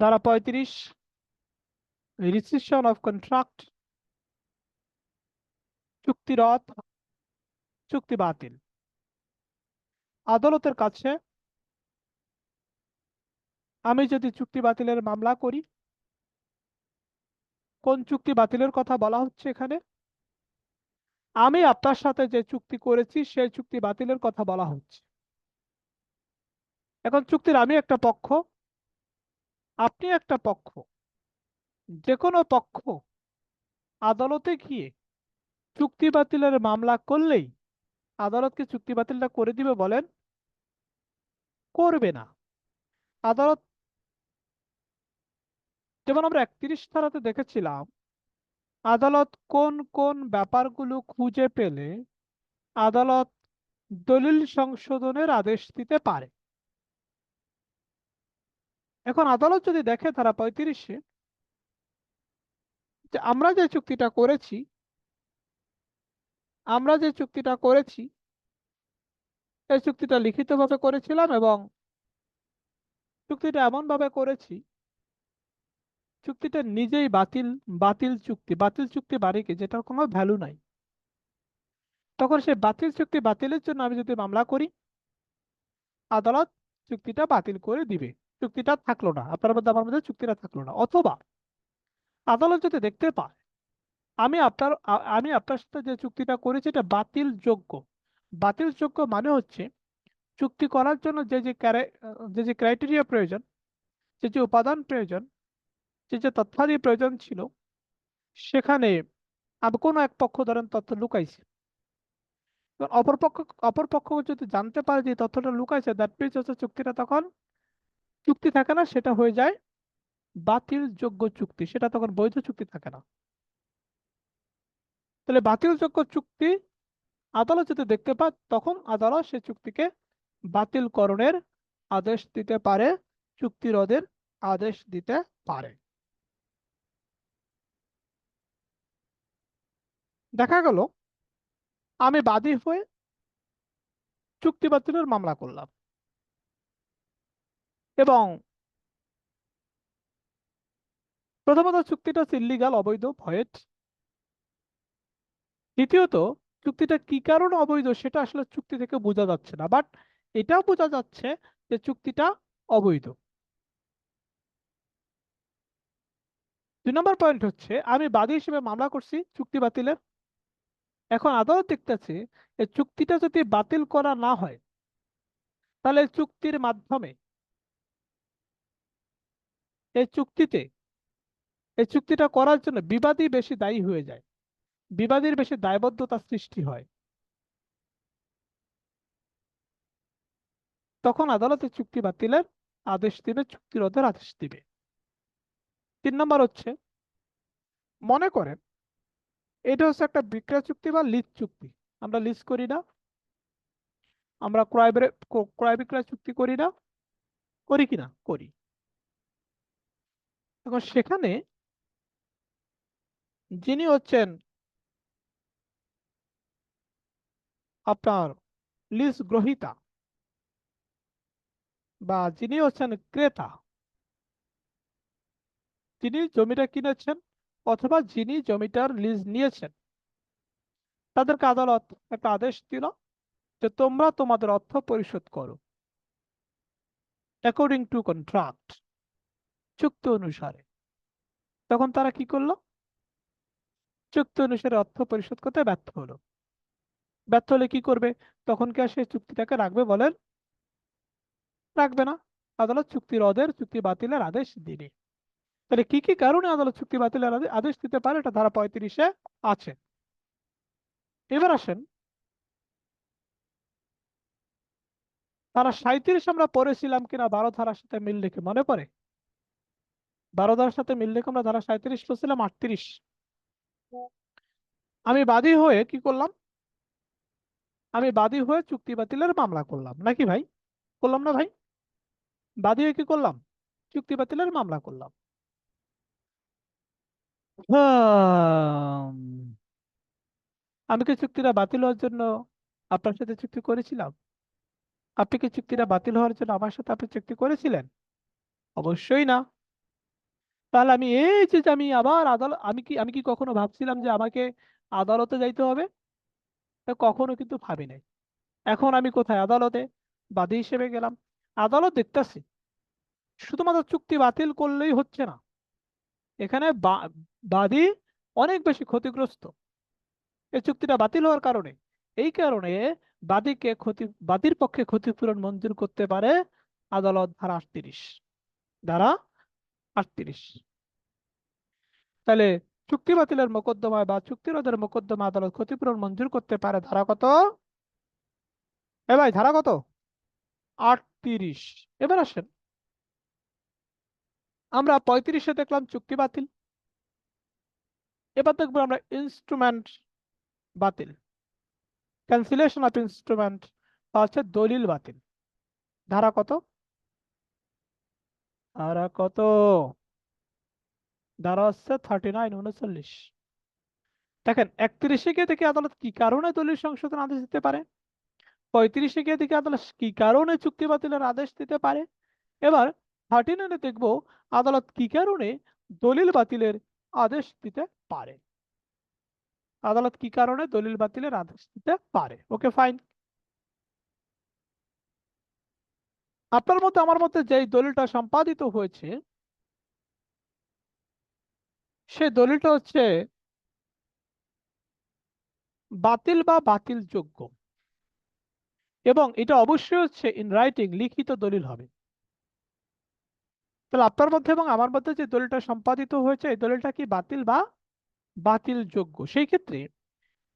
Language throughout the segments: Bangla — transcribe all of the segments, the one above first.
ধারা পঁয়ত্রিশ রিসিশন অফ কন্ট্রাক্ট চুক্তি রদ চুক্তি বাতিল। আদালতের কাছে আমি যদি চুক্তি বাতিলের মামলা করি, কোন চুক্তি বাতিলের কথা বলা হচ্ছে এখানে? আমি আপনার সাথে যে চুক্তি করেছি, সেই চুক্তি বাতিলের কথা বলা হচ্ছে। এখন চুক্তির আমি একটা পক্ষ আপনি একটা পক্ষ। যে কোনো পক্ষ। আদালতে গিয়ে চুক্তি বাতিলের মামলা করলেই আদালতকে চুক্তি বাতিলটা করে দিবে বলেন? করবে না। আদালত যেমন আমরা একত্রিশ ধারাতে দেখেছিলাম, আদালত কোন কোন ব্যাপারগুলো খুঁজে পেলে আদালত দলিল সংশোধনের আদেশ দিতে পারে। এখন আদালত যদি দেখে তারা পঁয়ত্রিশে, যে আমরা যে চুক্তিটা করেছি, আমরা যে চুক্তিটা করেছি, এই চুক্তিটা লিখিতভাবে করেছিলাম এবং চুক্তিটা এমনভাবে করেছি, চুক্তিটা নিজেই বাতিল বাতিল চুক্তি বাতিল চুক্তি বাড়িকে যেটার কোনো ভ্যালু নাই। তখন সেই বাতিল চুক্তি বাতিলের জন্য আমি যদি মামলা করি, আদালত চুক্তিটা বাতিল করে দিবে। চুক্তিটা থাকল না। আপনার মধ্যে, আমার মধ্যে চুক্তিটা থাকল না। অথবা আদালত যদি দেখতে পায়, আমি আপনার আমি আপনার সাথে যে চুক্তিটা করেছি, এটা বাতিল যোগ্য বাতিল যোগ্য মানে হচ্ছে, চুক্তি করার জন্য যে যে ক্যারে- যে যে ক্রাইটেরিয়া প্রয়োজন, যে যে উপাদান প্রয়োজন, যে যে তথ্যাদি প্রয়োজন ছিল, সেখানে আমি কোনো এক পক্ষ ধরেন তথ্য লুকাইছে। অপর পক্ষ অপর পক্ষ যদি জানতে পারে যে তথ্যটা লুকাইছে দ্যাট মিনস হচ্ছে চুক্তিটা তখন চুক্তি থাকে না, সেটা হয়ে যায় বাতিল যোগ্য চুক্তি, সেটা তখন বৈধ চুক্তি থাকে না। তাহলে বাতিলযোগ্য চুক্তি আদালত যদি দেখতে পায়, তখন আদালত সে চুক্তিকে বাতিলকরণের আদেশ দিতে পারে চুক্তি রদের আদেশ দিতে পারে। দেখা গেল, আমি বাদী হয়ে চুক্তি বাতিলের মামলা করলাম। এবং প্রথমত চুক্তিটা হচ্ছে ইল্লিগাল অবৈধ ভয়েড দ্বিতীয়ত, চুক্তিটা কি কারণে অবৈধ সেটা আসলে চুক্তি থেকে বোঝা যাচ্ছে না বাট এটাও বোঝা যাচ্ছে যে চুক্তিটা অবৈধ। দুই নম্বর পয়েন্ট হচ্ছে, আমি বাদী হিসেবে মামলা করছি, চুক্তি বাতিলের। এখন আদালত দেখতেছে চুক্তিটা যদি বাতিল করা না হয়, তাহলে চুক্তির মাধ্যমে এই চুক্তিতে, এই চুক্তিটা করার জন্য বিবাদী বেশি দায়ী হয়ে যায়। বিবাদীর বেশি দায়বদ্ধতা সৃষ্টি হয়। তখন আদালতে চুক্তি বাতিলের আদেশ দিবে, চুক্তি রদের আদেশ দিবে। তিন নম্বর হচ্ছে, মনে করেন, এটা হচ্ছে একটা বিক্রয় চুক্তি বা লিজ চুক্তি। আমরা লিজ করি না। আমরা ক্রয় ক্রয় বিক্রয় চুক্তি করি না। করি কিনা করি। এখন সেখানে যিনি হচ্ছেন আপনার লিজ গ্রহীতা বা যিনি হচ্ছেন ক্রেতা, যিনি জমিটা কিনেছেন অথবা যিনি জমিটার লিজ নিয়েছেন, তাদেরকে আদালত একটা আদেশ দিল যে তোমরা তোমাদের অর্থ পরিশোধ করো অ্যাকর্ডিং টু কন্ট্রাক্ট চুক্তি অনুসারে। তখন তারা কি করল? চুক্তি অনুসারে অর্থ পরিশোধ করতে ব্যর্থ হলো। ব্যর্থ হলে কি করবে? তখন কি আর চুক্তিটাকে রাখবে বলেন? রাখবে না। আদালত চুক্তি রদের, চুক্তি বাতিলের আদেশ দিবে। তাহলে কি কি কারণে আদালত চুক্তি বাতিলের আদেশ দিতে পারে? এটা ধারা পঁয়ত্রিশে আছে। এবার আসেন। ধারা সাঁইত্রিশ আমরা পড়েছিলাম কিনা, বারো ধারার সাথে মিল রেখে মনে পড়ে? বারো ধারার সাথে মিল রেখে আমরা ধারা সাঁইত্রিশ পড়ছিলাম আটত্রিশ? আমি বাদী হয়ে কি করলাম? আমি বাদী হয়ে চুক্তি বাতিলের মামলা করলাম। নাকি ভাই? করলাম না ভাই? বাদী হয়ে কি করলাম? চুক্তি বাতিলের মামলা করলাম। আমি কি চুক্তিটা বাতিল হওয়ার জন্য আপনার সাথে চুক্তি করেছিলাম? আপনি কি চুক্তিটা বাতিল হওয়ার জন্য আমার সাথে আপনি চুক্তি করেছিলেন? অবশ্যই না। তাহলে আমি এই যে আমি আবার আদালত আমি কি আমি কি কখনো ভাবছিলাম যে আমাকে আদালতে যাইতে হবে? কখনো কিন্তু ভাবি নাই। এখন আমি কোথায়? আদালতে বাদী হিসেবে গেলাম। আদালত দেখতেছি, শুধুমাত্র চুক্তি বাতিল করলেই হচ্ছে না। এখানে বাদী অনেক বেশি ক্ষতিগ্রস্ত। এই চুক্তিটা বাতিল হওয়ার কারণে। এই কারণে বাদীকে ক্ষতি, বাদীর পক্ষে ক্ষতিপূরণ মঞ্জুর করতে পারে আদালত ধারা আটত্রিশ। ধারা আটত্রিশ। তাহলে চুক্তি বাতিলের মোকদ্দমায় বা চুক্তি রোধের মোকদ্দমা আদালত ক্ষতিপূরণ মঞ্জুর করতে পারে ধারা কত? এ ভাই, ধারা কত? আটত্রিশ। এবার আসেন। আমরা পঁয়ত্রিশে দেখলাম চুক্তি বাতিল। এবার দেখব আমরা ইনস্ট্রুমেন্ট বাতিল। ক্যান্সিলেশন অফ ইনস্ট্রুমেন্ট বা হচ্ছে দলিল বাতিল। ধারা কত? ধারা কত? ধারা হচ্ছে থার্টি নাইন উনচল্লিশ। দেখেন, একত্রিশে গিয়ে দেখি আদালত কি কারণে দলিল সংশোধন আদেশ দিতে পারে? পঁয়ত্রিশে গিয়ে দেখি আদালত কি কারণে চুক্তি বাতিলের আদেশ দিতে পারে? এবার থার্টি নাইনে দেখব আদালত কি কারণে দলিল বাতিলের আদেশ দিতে পারে? আদালত কি কারণে দলিল বাতিলের আদেশ দিতে পারে? ওকে ফাইন আপনার মধ্যে আমার মধ্যে যেই দলিলটা সম্পাদিত হয়েছে সেই দলিলটা হচ্ছে বাতিল বা বাতিল যোগ্য এবং এটা অবশ্যই হচ্ছে ইন রাইটিং লিখিত দলিল হবে। তাহলে আপনার মধ্যে এবং আমার মধ্যে যে দলিলটা সম্পাদিত হয়েছে, এই দলিলটা কি বাতিল বা বাতিল যোগ্য সেই ক্ষেত্রে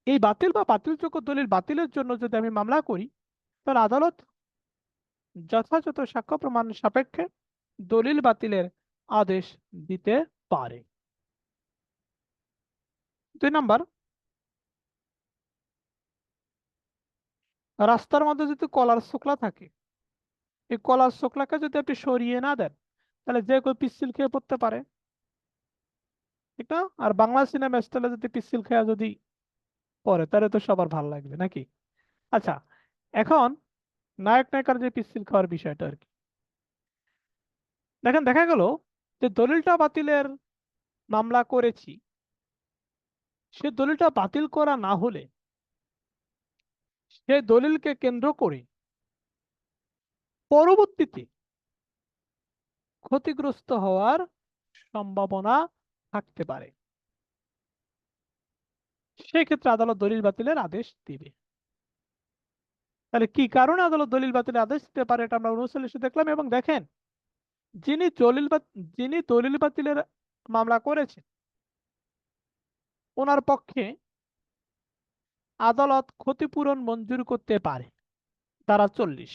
এই বাতিল বা বাতিল যোগ্য দলিল বাতিলের জন্য যদি আমি মামলা করি, তাহলে আদালত যথাযথ সাক্ষ্য প্রমাণ সাপেক্ষে দলিল বাতিলের আদেশ দিতে পারে। দুই নাম্বার। রাস্তার মধ্যে যদি কলার শুকলা থাকে, এই কলার শুকলাকে যদি আপনি সরিয়ে না দেন, তাহলে যে কেউ পিচ্ছিল খেয়ে পড়তে পারে। ঠিক না? আর বাংলা সিনেমা স্টাইলে যদি পিচ্ছিল খেয়া যদি পরে তাহলে তো সবার ভালো লাগবে, নাকি? আচ্ছা এখন নায়ক নায়িকার যে পিচ্ছিল খাওয়ার বিষয়টা আর কি। দেখেন, দেখা গেল যে দলিলটা বাতিলের মামলা করেছি। সে দলিলটা বাতিল করা না হলে সে দলিলকে কেন্দ্র করে পরবর্তীতে ক্ষতিগ্রস্ত হওয়ার সম্ভাবনা থাকতে পারে। সেক্ষেত্রে আদালত দলিল বাতিলের আদেশ দিবে। তাহলে কি কারণে আদালত দলিল বাতিলের আদেশ দিতে পারে এটা আমরা উনচল্লিশে দেখলাম এবং দেখেন, যিনি দলিল যিনি দলিল বাতিলের মামলা করেছেন, ওনার পক্ষে আদালত ক্ষতিপূরণ মঞ্জুর করতে পারে। ধারা চল্লিশ।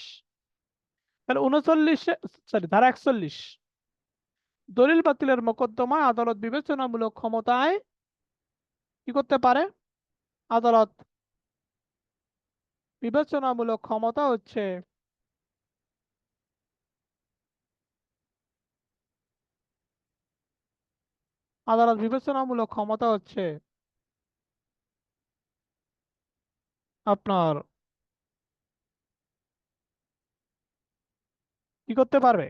তাহলে উনচল্লিশে সরি, ধারা একচল্লিশ। দলিল বাতিলের মোকদ্দমা আদালত বিবেচনামূলক ক্ষমতায় কি করতে পারে? আদালত বিবেচনামূলক ক্ষমতা হচ্ছে। আদালত বিবেচনামূলক ক্ষমতা হচ্ছে। আপনার কি করতে পারবে?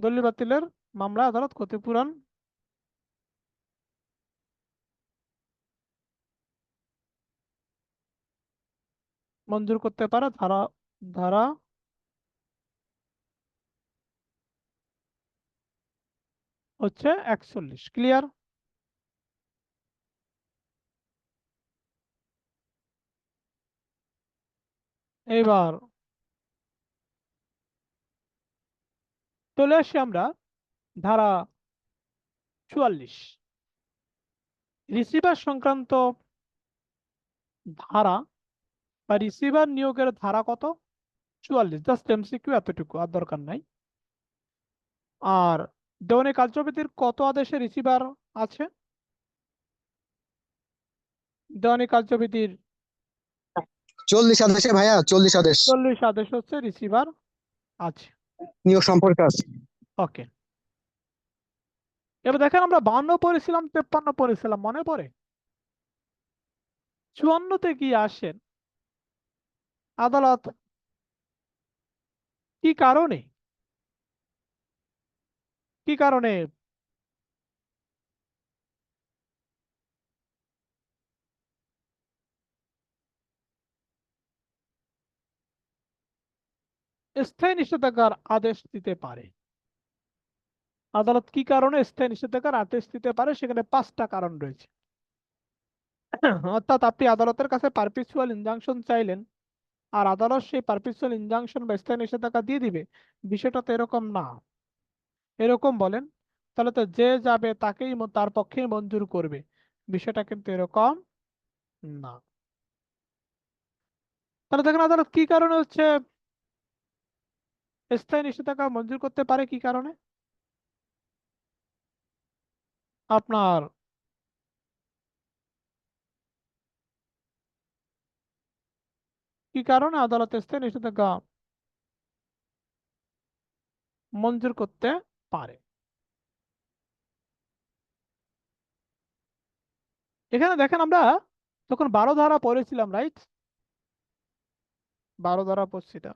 দলিল বাতিলের মামলা আদালত ক্ষতিপূরণ মঞ্জুর করতে পারে ধারা ধারা হচ্ছে একচল্লিশ। ক্লিয়ার? এবার চলে আসি আমরা ধারা চুয়াল্লিশ। রিসিভার সংক্রান্ত ধারা বা রিসিভার নিয়োগের ধারা কত? চুয়াল্লিশ। জাস্ট এমসিকিউ এতটুকু আর দরকার নাই। আর দেওয়ানি কার্যবিধির কত আদেশে রিসিভার আছে? দেওয়ানি কার্যবিধির চল্লিশ আদেশে ভাইয়া চল্লিশ আদেশ। চল্লিশ আদেশ হচ্ছে রিসিভার আছে। নিয়োগ সম্পর্কে আছে। ওকে এবার দেখেন আমরা বান্ন পড়েছিলাম, তেপ্পান্ন পড়েছিলাম, মনে পড়ে? চুয়ান্নতে কি আসেন। আদালত কি কারণে? কি কারণে স্থায়ী নিষেধাজ্ঞার আদেশ দিতে পারে। আদালত কি কারণে স্থায়ী নিষেধাজ্ঞার আদেশ দিতে পারে? সেখানে পাঁচটা কারণ রয়েছে। অর্থাৎ আপনি আদালতের কাছে পারপিচুয়াল ইনজাংশন চাইলেন, আর আদালত সেই পারপিচুয়াল ইনজাংশন বা স্থায়ী নিষেধাজ্ঞা দিয়ে দিবে। বিষয়টা তো এরকম না। এরকম বলেন, তাহলে তো যে যাবে তাকেই তার পক্ষেই মঞ্জুর করবে। বিষয়টা কিন্তু এরকম না। তাহলে দেখেন আদালত কি কারণে হচ্ছে স্থায়ী নিষেধাজ্ঞা মঞ্জুর করতে পারে কি কারণে? আপনার কি কারণে আদালত স্থায়ী নিষেধাজ্ঞা মঞ্জুর করতে পারে? এখানে দেখেন আমরা তখন বারো ধারা পড়েছিলাম রাইট বারো ধারা পড়ছিটা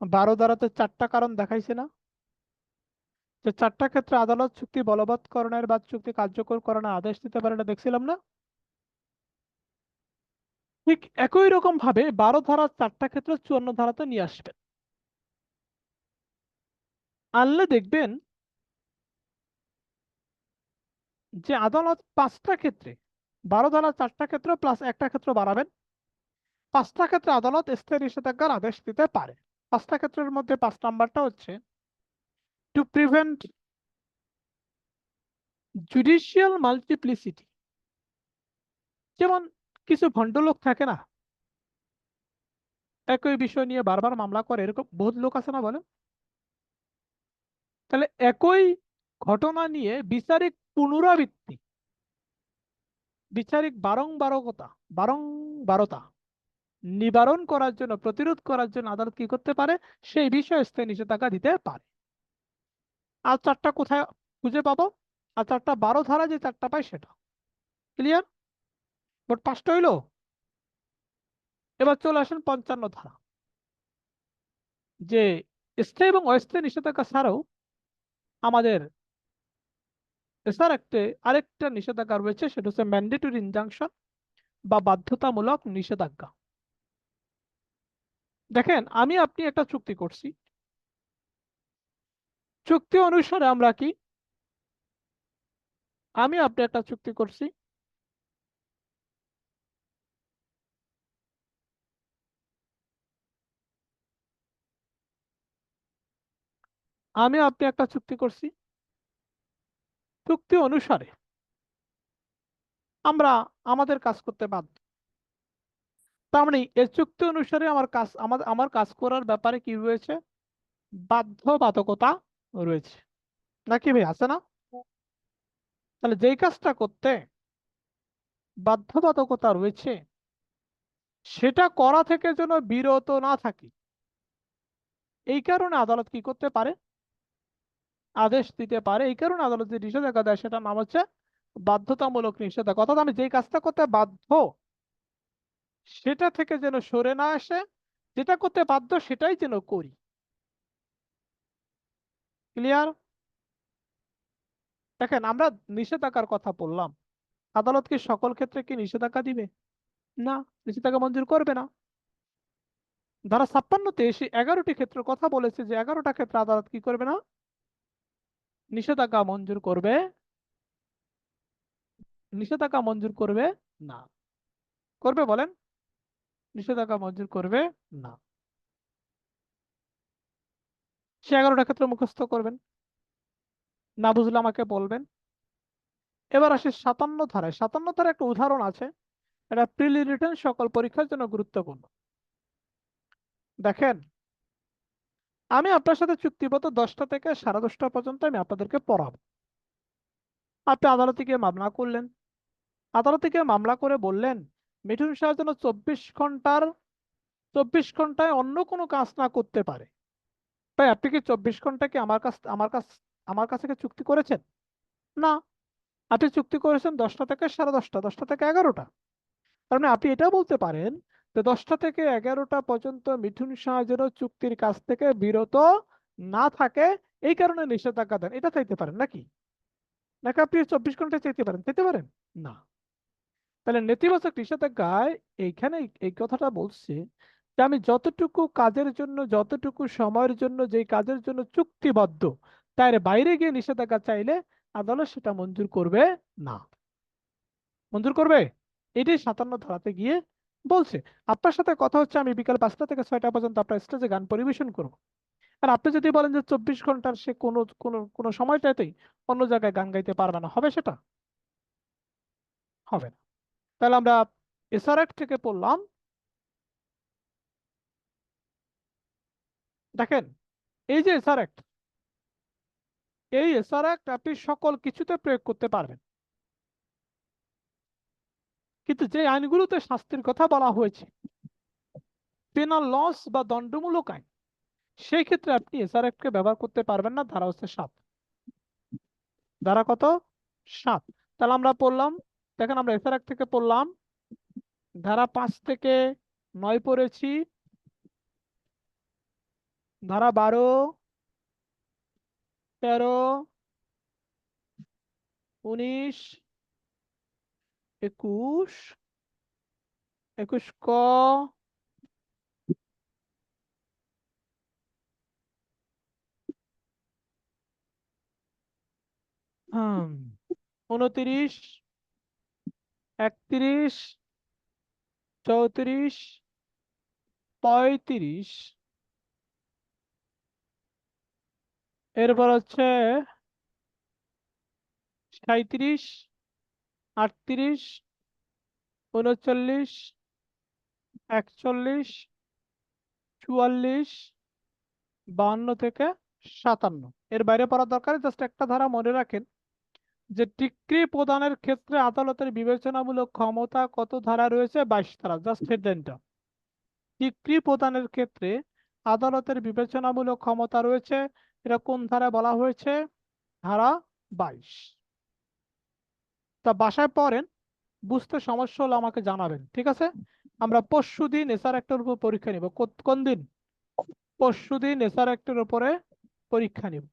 বারো ধারাতে চারটা কারণ দেখাইছে না। যে চারটা ক্ষেত্রে আদালত চুক্তি বলবৎকরণের বা চুক্তি কার্যকর করানোর আদেশ দিতে পারে এটা দেখছিলাম না? ঠিক একই রকম ভাবে বারো ধারার চারটা ক্ষেত্রে চুয়ান্ন ধারাতে নিয়ে আসবেন আনলে দেখবেন যে আদালত পাঁচটা ক্ষেত্রে, বারো ধারা চারটা ক্ষেত্র প্লাস একটা ক্ষেত্র বাড়াবেন। পাঁচটা ক্ষেত্রে আদালত স্থায়ী নিষেধাজ্ঞার আদেশ দিতে পারে। পাঁচটা ক্ষেত্রের মধ্যে পাঁচ নাম্বারটা হচ্ছে টু প্রিভেন্ট জুডিশিয়াল মাল্টিপ্লিসিটি যেমন কিছু ভণ্ডলোক থাকে না, একই বিষয় নিয়ে বারবার মামলা করে, এরকম বহুত লোক আছে না বলেন? তাহলে একই ঘটনা নিয়ে বিচারিক পুনরাবৃত্তি, বিচারিক বারংবারকতা, বারংবারতা নিবারণ করার জন্য, প্রতিরোধ করার জন্য আদালত কি করতে পারে? সেই বিষয়ে স্থায়ী নিষেধাজ্ঞা দিতে পারে। আর চারটা কোথায় খুঁজে পাবো? আর চারটা বারো ধারা যে চারটা পাই সেটা। ক্লিয়ার বাট পাঁচটা হইল? এবার চলে আসেন পঞ্চান্ন ধারা। যে স্থায়ী এবং অস্থায়ী নিষেধাজ্ঞা ছাড়াও আমাদের এছাড়া একটা, আরেকটা নিষেধাজ্ঞা রয়েছে, সেটা হচ্ছে ম্যান্ডেটরি ইনজাংশন বা বাধ্যতামূলক নিষেধাজ্ঞা। দেখেন, আমি, আপনি একটা চুক্তি করছি। চুক্তি অনুসারে আমরা কি? আমি, আপনি একটা চুক্তি করছি। আমি, আপনি একটা চুক্তি করছি। চুক্তি অনুসারে আমরা আমাদের কাজ করতে বাধ্য। তার মানে এই চুক্তি অনুসারে আমার কাজ আমার আমার কাজ করার ব্যাপারে কি রয়েছে? বাধ্যবাধকতা রয়েছে। নাকি ভাই আছে না? তাহলে যেই কাজটা করতে বাধ্যবাধকতা রয়েছে সেটা করা থেকে যেন বিরত না থাকি এই কারণে আদালত কি করতে পারে? আদেশ দিতে পারে। এই কারণে আদালত যে নিষেধাজ্ঞা দেয় সেটার নাম হচ্ছে বাধ্যতামূলক নিষেধাজ্ঞা। অর্থাৎ আমি যেই কাজটা করতে বাধ্য সেটা থেকে যেন সরে না আসে, যেটা করতে বাধ্য সেটাই যেন করি। ক্লিয়ার দেখেন, আমরা নিষেধাজ্ঞার কথা বললাম। আদালত কি সকল ক্ষেত্রে কি নিষেধাজ্ঞা দিবে? না, নিষেধাজ্ঞা মঞ্জুর করবে না। ধারা ছাপ্পান্নতে এসে এগারোটি ক্ষেত্রের কথা বলেছে যে এগারোটা ক্ষেত্রে আদালত কি করবে না? নিষেধাজ্ঞা মঞ্জুর করবে। নিষেধাজ্ঞা মঞ্জুর করবে না। করবে বলেন। নিষেধাজ্ঞা মঞ্জুর করবে? না। সে এগারোটা ক্ষেত্রে মুখস্থ করবেন। না বুঝলে আমাকে বলবেন। এবার আসে সাতান্ন ধারায়। সাতান্ন ধারায় একটা উদাহরণ আছে। এটা প্রিলি রিটার্ন সকল পরীক্ষার জন্য গুরুত্বপূর্ণ। দেখেন আমি আপনার সাথে চুক্তিবদ্ধ দশটা থেকে সাড়ে দশটা পর্যন্ত আমি আপনাদেরকে পড়াবো। আপনি আদালতে গিয়ে মামলা করলেন। আদালতে গিয়ে মামলা করে বললেন মিঠুন শাহ যেন চব্বিশ ঘণ্টার, চব্বিশ ঘন্টায় অন্য কোনো কাজ না করতে পারে। তাই আপনি কি চব্বিশ ঘণ্টা কি আমার কাছ আমার কাছ, আমার কাছে কি চুক্তি করেছেন? না। আপনি চুক্তি করেছেন দশটা থেকে সাড়ে দশটা দশটা থেকে এগারোটা। তার মানে আপনি এটা বলতে পারেন যে দশটা থেকে এগারোটা পর্যন্ত মিঠুন শাহ যেন চুক্তির কাছ থেকে বিরত না থাকে, এই কারণে নিষেধাজ্ঞা দেন। এটা চাইতে পারেন নাকি? নাকি আপনি চব্বিশ ঘণ্টা চাইতে পারেন? চাইতে পারেন? না। তাহলে নেতিবাচক নিষেধাজ্ঞায় এইখানে এই কথাটা বলছে যে আমি যতটুকু কাজের জন্য, যতটুকু সময়ের জন্য, যেই কাজের জন্য চুক্তিবদ্ধ, তার বাইরে গিয়ে নিষেধাজ্ঞা চাইলে আদালত সেটা মঞ্জুর করবে না। মঞ্জুর করবে? এটাই সাতান্ন ধারাতে গিয়ে বলছে। আপনার সাথে কথা হচ্ছে, আমি বিকাল পাঁচটা থেকে ছয়টা পর্যন্ত আপনার স্টেজে গান পরিবেশন করব। আর আপনি যদি বলেন যে চব্বিশ ঘণ্টার সে কোনো কোনো কোনো সময়টাতেই অন্য জায়গায় গান গাইতে পারবে না, হবে সেটা? হবে না। তাহলে আমরা এসআরএফ থেকে পড়লাম। দেখেন, এই যে এসআর অ্যাক্ট এই এসআর অ্যাক্ট আপনি সকল কিছুতে প্রয়োগ করতে পারবেন। কিন্তু যে আইনগুলোতে শাস্তির কথা বলা হয়েছে পেনাল লস বা দণ্ডমূলক আইন, সেই ক্ষেত্রে আপনি এসআর কে ব্যবহার করতে পারবেন না, ধারা হচ্ছে সাত। ধারা কত? সাত। তাহলে আমরা পড়লাম দেখেন আমরা এসআর থেকে পড়লাম। ধারা পাঁচ থেকে নয় পড়েছি। ধারা বারো, তেরো, উনিশ, একুশ একুশ ক উনত্রিশ একত্রিশ, চৌত্রিশ, পঁয়ত্রিশ। এরপর হচ্ছে সাঁইত্রিশ, আটত্রিশ, উনচল্লিশ, একচল্লিশ, চুয়াল্লিশ বাহান্ন থেকে সাতান্ন। এর বাইরে পড়ার দরকার জাস্ট একটা ধারা মনে রাখেন। যে ডিক্রি প্রদানের ক্ষেত্রে আদালতের বিবেচনামূলক ক্ষমতা কত ধারা রয়েছে? বাইশ ধারা জাস্ট হেডলাইনটা ডিক্রি প্রদানের ক্ষেত্রে আদালতের বিবেচনামূলক ক্ষমতা রয়েছে, এটা কোন ধারা বলা হয়েছে? ধারা বাইশ। তা বাসায় পড়েন, বুঝতে সমস্যা হলে আমাকে জানাবেন, ঠিক আছে? আমরা পরশু দিন এসআর একটার উপর পরীক্ষা নিব। কোন দিন? পরশু দিন এসআর একটার উপরে পরীক্ষা নিব।